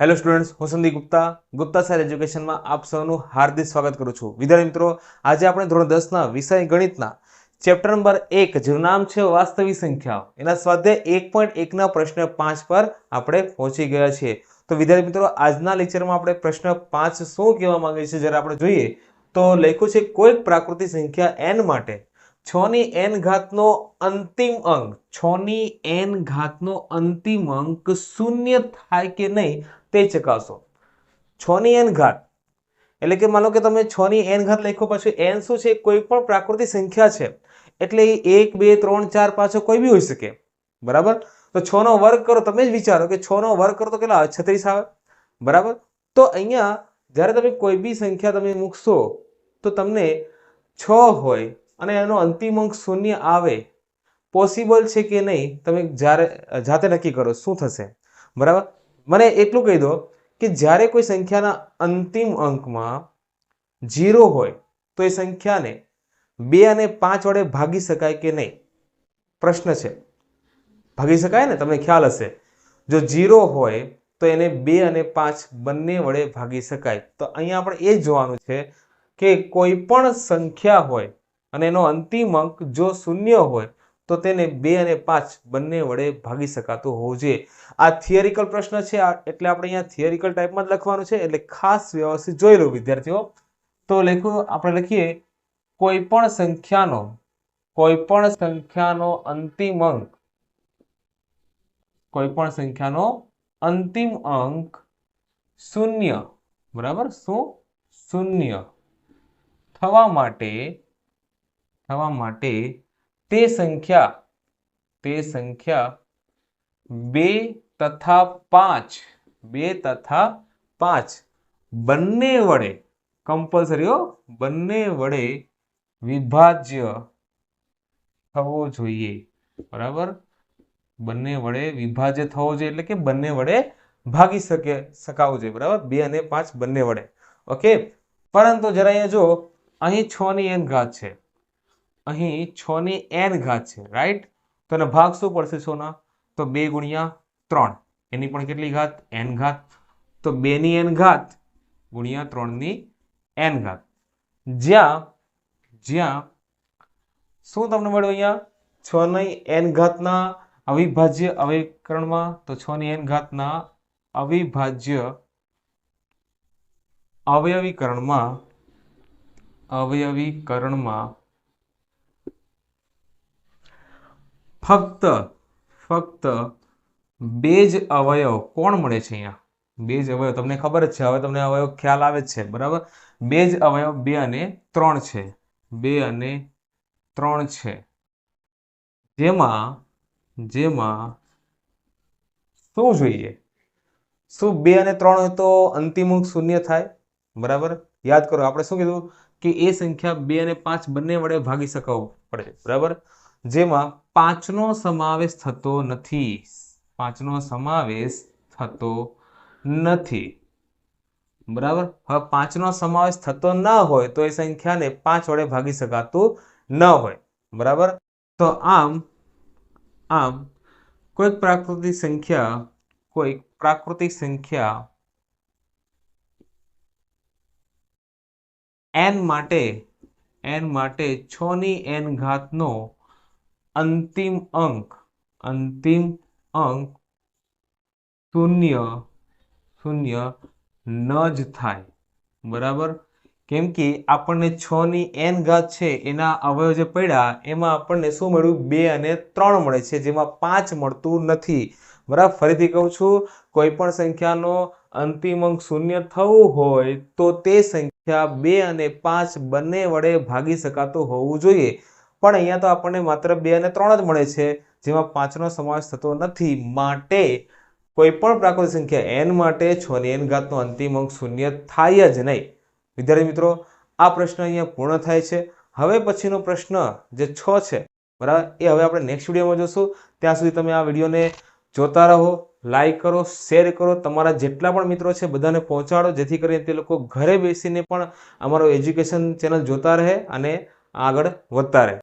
Hello students હું Sandeep Gupta. Gupta sir એજ્યુકેશનમાં આપ સૌનું હાર્દિક સ્વાગત કરું છું. વિદ્યાર્થી મિત્રો, આજે આપણે ધોરણ દસના વિષય ગણિતના ચેપ્ટર નંબર એક, જેનું નામ છે વાસ્તવિક સંખ્યાઓ. એના સ્વાધ્યાય એક પોઈન્ટ એકના પ્રશ્ન પાંચ પર આપણે પહોંચી ગયા છીએ. તો વિદ્યાર્થી મિત્રો, આજના લેક્ચરમાં આપણે પ્રશ્ન પાંચ શું કહેવા માંગે છે જ્યારે આપણે જોઈએ, તો લખ્યું છે, કોઈક પ્રાકૃતિક સંખ્યા એન માટે છ ની એન ઘાતનો અંતિમ અંક છ ની એન ઘાતનો અંતિમ અંક શૂન્ય થાય કે નહીં તે ચકાસો. છ ની એન ઘાત. એટલે કે માનો કે તમે છ ની એન ઘાત લખો પાછું એન શું છે? કોઈ પણ પ્રાકૃતિક સંખ્યા છે. એટલે એક, બે, ત્રણ, ચાર પાછો કોઈ બી હોઈ શકે. બરાબર? તો છ નો વર્ગ કરો, તમે જ વિચારો કે છ નો વર્ગ કરો તો કેટલા છત્રીસ આવે. બરાબર? તો અહીંયા જ્યારે તમે કોઈ બી સંખ્યા તમે મૂકશો, તો તમને છ હોય અને એનો અંતિમ અંક શૂન્ય આવે. પોસિબલ છે કે નહીં? તમે જ્યારે, જાતે નક્કી કરો, શું થશે? બરાબર? મને એટલું કહી દો કે જ્યારે કોઈ સંખ્યાના અંતિમ અંકમાં જીરો હોય, તો એ સંખ્યાને બે અને પાંચ વડે ભાગી શકાય કે નહીં? પ્રશ્ન છે. ભાગી શકાય ને? તમને ખ્યાલ હશે. જો જીરો હોય, તો એને બે અને પાંચ બંને વડે ભાગી શકાય. તો અહીંયા આપણે એ જોવાનું છે કે કોઈ પણ સંખ્યા હોય અને એનો અંતિમ અંક જો શૂન્ય હોય તો તેને બે અને પાંચ બંને વડે ભાગી શકાતું હોવું જોઈએ. આ થિયરિકલ પ્રશ્ન છે એટલે આપણે અહીંયા થિયરિકલ ટાઈપમાં જ લખવાનું છે, એટલે ખાસ વ્યવસ્થિત જોઈ લો વિદ્યાર્થીઓ. તો લખ્યું આપણે લખીએ, કોઈ પણ સંખ્યાનો, કોઈ પણ સંખ્યાનો અંતિમ અંક, કોઈ પણ સંખ્યાનો અંતિમ અંક શૂન્ય, બરાબર? શું? શૂન્ય. થવા માટે થવા માટે તે સંખ્યા તે સંખ્યા બે તથા પાંચ, બે તથા પાંચ. બંને વડે કમ્પલસરીઓ બંને વડે વિભાજ્ય થવો જોઈએ. બરાબર? બંને વડે વિભાજ્ય થવો જોઈએ એટલે કે બંને વડે ભાગી શકે, શકાવું જોઈએ. બરાબર? બે અને પાંચ બંને વડે. ઓકે? પરંતુ જરા અહીંયા જો અહીં છ ની એન ઘાત છે. અહીં છ ની એન ઘાત છે રાઈટ તો એનો ભાગ શું પડશે છના તો બે ગુણ્યા ત્રણ. એની પણ કેટલી ઘાત? એન ઘાત. તો બે ની એન ઘાત ગુણ્યા ત્રણની એન ઘાત. જ્યાં જ્યાં શું તમને મળ્યું અહીંયા? છ ની એન ઘાતના અવિભાજ્ય અવિકરણમાં તો છ ની એન ઘાતના અવિભાજ્ય અવયવીકરણમાં અવયવીકરણમાં ફક્ત ફક્ત બે જ અવયવ કોણ મળે છે અહીંયા? બે જ અવયવ તમને ખબર જ છે. હવે તમને અવયવ ખ્યાલ આવે જ છે. બરાબર? બે જ અવયવ બે અને ત્રણ છે. બે અને ત્રણ છે. જેમાં જેમાં શું જોઈએ? શું બે અને ત્રણ હોય તો અંતિમ અંક શૂન્ય થાય? બરાબર? યાદ કરો, આપણે શું કીધું? કે એ સંખ્યા બે અને પાંચ બંને વડે ભાગી શકાવું પડે. બરાબર? જેમાં પાંચનો સમાવેશ થતો નથી. પાંચનો સમાવેશ થતો નથી. બરાબર? હવે પાંચનો સમાવેશ થતો ન હોય તો એ સંખ્યાને પાંચ વડે ભાગી શકાતું ન હોય. બરાબર? તો આમ આમ કોઈક પ્રાકૃતિક સંખ્યા, કોઈક પ્રાકૃતિક સંખ્યા એન માટે એન માટે છ ની એન ઘાતનો અંતિમ અંક અંતિમ અંક શૂન્ય શૂન્ય ન જ થાય. બરાબર? કેમ કે આપણને છ ની એન ઘાત છે, એના અવયવ જે પડ્યા, એમાં આપણને શું મળ્યું? બે અને ત્રણ મળે છે, જેમાં પાંચ મળતું નથી. બરાબર? ફરીથી કહું છું, કોઈ પણ સંખ્યાનો અંતિમ અંક શૂન્ય થવું હોય, તો તે સંખ્યા બે અને પાંચ બંને વડે ભાગી શકાતું હોવું જોઈએ. પણ અહીંયા તો આપણને માત્ર બે અને ત્રણ જ મળે છે, જેમાં પાંચનો સમાવેશ થતો નથી. માટે કોઈ પણ પ્રાકૃતિક સંખ્યા એન માટે છ ની એન ઘાતનો અંતિમ અંક શૂન્ય થાય જ નહીં. વિદ્યાર્થી મિત્રો, આ પ્રશ્ન અહીંયા પૂર્ણ થાય છે. હવે પછીનો પ્રશ્ન જે છ છે, બરાબર, એ હવે આપણે નેક્સ્ટ વિડીયોમાં જોશું. ત્યાં સુધી તમે આ વિડીયોને જોતા રહો લાઈક કરો શેર કરો. તમારા જેટલા પણ મિત્રો છે, બધાને પહોંચાડો, જેથી કરીને તે લોકો ઘરે બેસીને પણ અમારો એજ્યુકેશન ચેનલ જોતા રહે અને આગળ વધતા રહે.